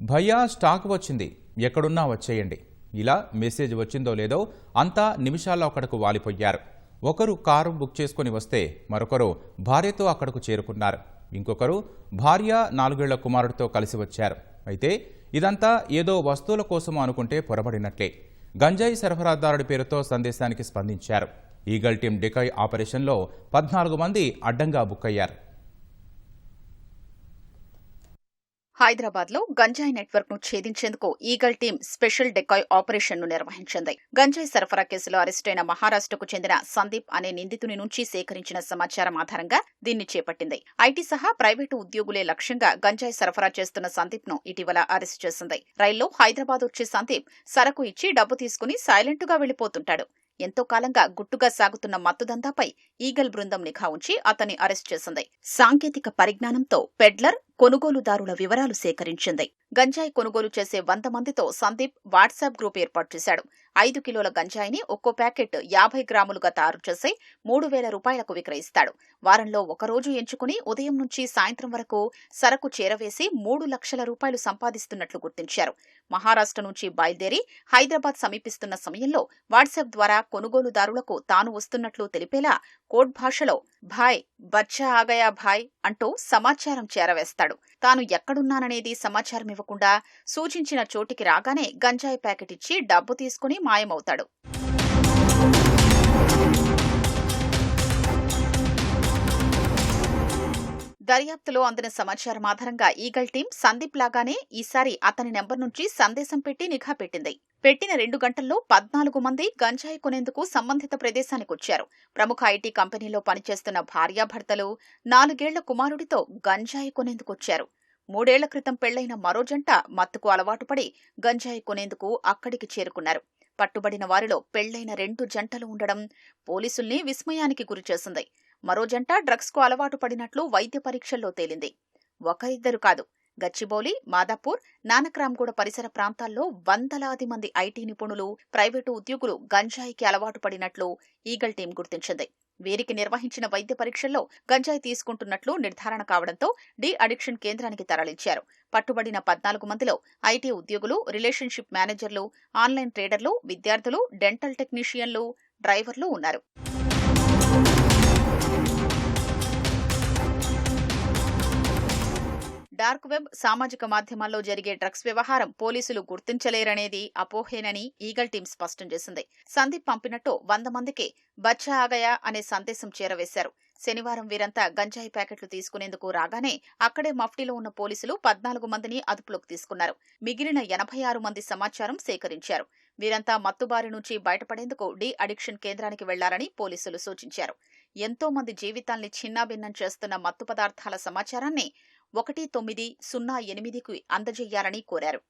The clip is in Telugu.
భయ్యా స్టాక్ వచ్చింది. ఎక్కడున్నా వచ్చేయండి. ఇలా మెసేజ్ వచ్చిందో లేదో అంతా నిమిషాల్లో అక్కడకు వాలిపోయారు. ఒకరు కారు బుక్ చేసుకుని వస్తే మరొకరు భార్యతో అక్కడకు చేరుకున్నారు. ఇంకొకరు భార్య నాలుగేళ్ళ కుమారుడితో కలిసి వచ్చారు. అయితే ఇదంతా ఏదో వస్తువుల కోసం అనుకుంటే పొరబడినట్లే. గంజాయి సరఫరాదారుడి పేరుతో సందేశానికి స్పందించారు. ఈగల్ టీం డికాయ్ ఆపరేషన్లో పద్నాలుగు మంది అడ్డంగా బుక్ అయ్యారు. హైదరాబాద్లో గంజాయి నెట్వర్క్ను ఛేదించేందుకు ఈగల్ టీం స్పెషల్ డెకాయ్ ఆపరేషన్ను నిర్వహించింది. గంజాయి సరఫరా కేసులో అరెస్టైన మహారాష్ట్రకు చెందిన సందీప్ అనే నిందితుని నుంచి సేకరించిన సమాచారం ఆధారంగా దీన్ని చేపట్టింది. ఐటీ సహా ప్రైవేటు ఉద్యోగులే లక్ష్యంగా గంజాయి సరఫరా చేస్తున్న సందీప్ను ఇటీవల అరెస్ట్ చేసింది. రైల్లో హైదరాబాద్ వచ్చే సందీప్ సరకు ఇచ్చి డబ్బు తీసుకుని సైలెంట్గా వెళ్ళిపోతుంటాడు ఎంతో కాలంగా గుట్టుగా సాగుతున్న మత్తుదందాపై ఈగల్ బృందం నిఘా ఉంచి అతన్ని అరెస్ట్ చేసింది. సాంకేతిక పరిజ్ఞానంతో పెడ్లర్ కొనుగోలుదారుల వివరాలు సేకరించింది. గంజాయి కొనుగోలు చేసే వంద మందితో సందీప్ వాట్సాప్ గ్రూప్ ఏర్పాటు చేశాడు. ఐదు కిలోల గంజాయిని ఒక్కో ప్యాకెట్ యాభై గ్రాములుగా తయారు చేసి మూడు వేల రూపాయలకు విక్రయిస్తాడు. వారంలో ఒక రోజు ఎంచుకుని ఉదయం నుంచి సాయంత్రం వరకు సరకు చేరవేసి మూడు లక్షల రూపాయలు సంపాదిస్తున్నట్లు గుర్తించారు. మహారాష్ట్ర నుంచి బయలుదేరి హైదరాబాద్ సమీపిస్తున్న సమయంలో వాట్సాప్ ద్వారా కొనుగోలుదారులకు తాను వస్తున్నట్లు తెలిపేలా కోడ్ భాషలో భాయ్ బచ్చా ఆగయా భాయ్ అంటూ సమాచారం చేరవేస్తాడు. తాను ఎక్కడున్నాననేది సమాచారం ఇవ్వకుండా సూచించిన చోటికి రాగానే గంజాయి ప్యాకెట్ ఇచ్చి డబ్బు తీసుకుని మాయమవుతాడు. దర్యాప్తులో అందిన సమాచారం ఆధారంగా ఈగల్ టీం సందీప్ లాగానే ఈసారి అతని నెంబర్ నుంచి సందేశం పెట్టి నిఘా పెట్టింది. పెట్టిన రెండు గంటల్లో పద్నాలుగు మంది గంజాయి కొనేందుకు సంబంధిత ప్రదేశానికి వచ్చారు. ప్రముఖ ఐటీ కంపెనీలో పనిచేస్తున్న భార్యాభర్తలు నాలుగేళ్ళ కుమారుడితో గంజాయి కొనేందుకు వచ్చారు. మూడేళ్ళ క్రితం పెళ్ళైన మరో జంట మత్తుకు అలవాటుపడి గంజాయి కొనేందుకు అక్కడికి చేరుకున్నారు. పట్టుబడిన వారిలో పెళ్ళైన రెండు జంటలు ఉండడం పోలీసుల్ని విస్మయానికి గురిచేసింది. మరో జంట డ్రగ్స్కు అలవాటు పడినట్లు వైద్య పరీక్షల్లో తేలింది. ఒకరిద్దరు కాదు. గచ్చిబౌలి మాదాపూర్ నానక్రామ్గూడ పరిసర ప్రాంతాల్లో వందలాది మంది ఐటీ నిపుణులు ప్రైవేటు ఉద్యోగులు గంజాయికి అలవాటు పడినట్లు ఈగల్ టీం గుర్తించింది. వీరికి నిర్వహించిన వైద్య పరీక్షల్లో గంజాయి తీసుకుంటున్నట్లు నిర్ధారణ కావడంతో డి అడిక్షన్ కేంద్రానికి తరలించారు. పట్టుబడిన పద్నాలుగు మందిలో ఐటీ ఉద్యోగులు రిలేషన్షిప్ మేనేజర్లు ఆన్లైన్ ట్రేడర్లు విద్యార్థులు డెంటల్ టెక్నీషియన్లు డ్రైవర్లు ఉన్నారు. డార్క్ వెబ్ సామాజిక మాధ్యమాల్లో జరిగే డ్రగ్స్ వ్యవహారం పోలీసులు గుర్తించలేరనేది అపోహేనని ఈగల్ టీం స్పష్టం చేసింది. సందీప్ పంపినట్టు వంద మందికి బచ్చా ఆగయా అనే సందేశం చేరవేశారు. శనివారం వీరంతా గంజాయి ప్యాకెట్లు తీసుకునేందుకు రాగానే అక్కడే మఫ్టీలో ఉన్న పోలీసులు పద్నాలుగు మందిని అదుపులోకి తీసుకున్నారు. మిగిలిన ఎనభై ఆరు మంది సమాచారం సేకరించారు. వీరంతా మత్తుబారి నుంచి బయటపడేందుకు డి అడిక్షన్ కేంద్రానికి వెళ్ళారని పోలీసులు సూచించారు. ఎంతో మంది జీవితాల్ని చిన్నాభిన్నం చేస్తున్న మత్తు పదార్థాల సమాచారాన్ని ఒకటి తొమ్మిది సున్నా ఎనిమిదికి అందజేయాలని కోరారు.